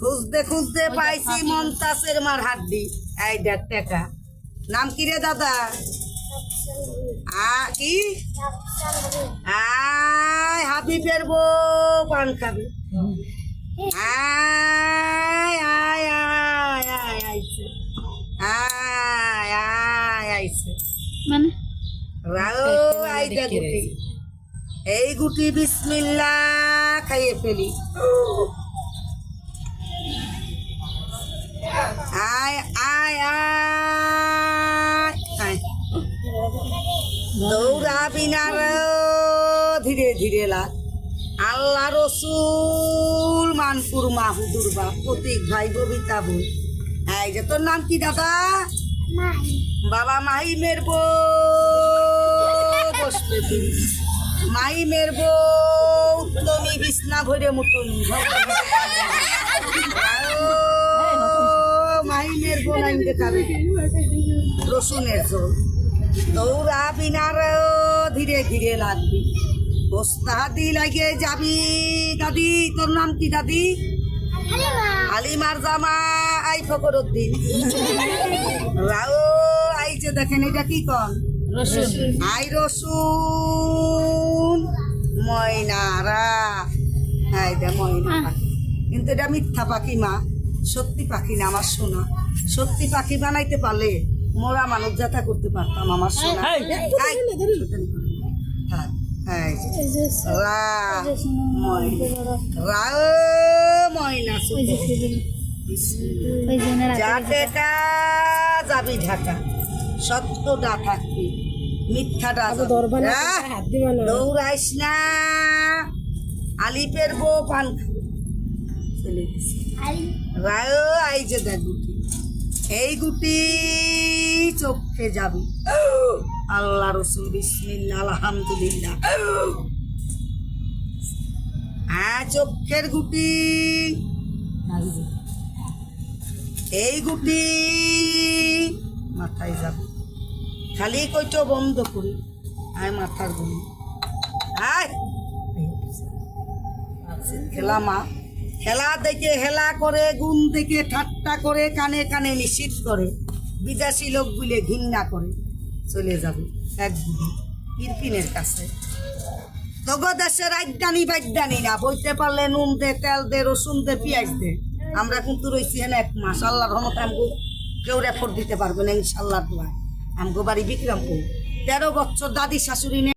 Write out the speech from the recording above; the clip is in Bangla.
খুঁজতে খুঁজতে পাইছি এই টেকা নাম কি রে দাদা আ কি আয় হাবিবের বউ পান খাবে। আয়। আইছে মানে? রাও আইদা গুটি। এই গুটি বিসমিল্লা খাইয়ে ফেলি। আয় আয় আয় দৌড়াবি না রে, ধীরে ধীরে লাগ। আল্লাহ রসুল মানপুর মাহুদুর বা প্রতীক ভাই ববিতা বই। এই যে তোর নাম কি দাদা? বাবা মাহিমের বউ বসবে তুমি। মাহিমের বউ তুমি বিছনা ভরে মতন মাহিমের বউ নাইন দেখাবে। রসুনের ঝোল। দৌড়া বিনার, ধীরে ধীরে লাগবি। ওস্তাদি লাগে যাবি, দাদি, তোর নাম কি, দাদি? হালিমার জামা আই ফকর উদ্দিন রাও আইছে দেখেন এটা কি কন আই রসুন ময়নারা হ্যাঁ দে ময়না কিন্তু এটা মিথ্যা পাখি মা সত্যি পাখি না আমার সোনা সত্যি পাখি বানাইতে পারলে মোরা মানুষ যাতা করতে পারতাম আমার সোনা এই, থাক, এই যে। রা ময়না রা যাবি ঢাকা সত্যটা থাকবি মিথ্যাটা না দৌড়াইস না। আলিপের বউ পান চলে গেছে। দেখ গুটি। এই গুটি চোখে যাবি। আল্লাহ রসুল বিসমিল্লা আলহামদুলিল্লাহ। হ্যাঁ চোখের গুটি। এই গুটি মাথায় যাব। খালি কইটো বন্ধ করি। আয় মাথার গুলি আয়। খেলা মা। খেলা দেখে হেলা করে, গুণ দেখে ঠাট্টা করে, কানে কানে নিষিদ্ধ করে। বিদেশি লোক বলে ঘৃণা করে। চলে যাবে এক গুলি কাছে। তগো দেশের আইডানি বাইদানি না, বইতে পারলে নুন দে, তেল দে, রসুন দে, পেঁয়াজ দে। আমরা কিন্তু রয়েছি হেন এক মাস। আল্লাহ রহমত আমগো কেউ রেফর দিতে পারবে না ইনশাল্লাহ দোয়া আমগো বাড়ি বিক্রমপুর। তেরো বছর দাদি শাশুড়ি নে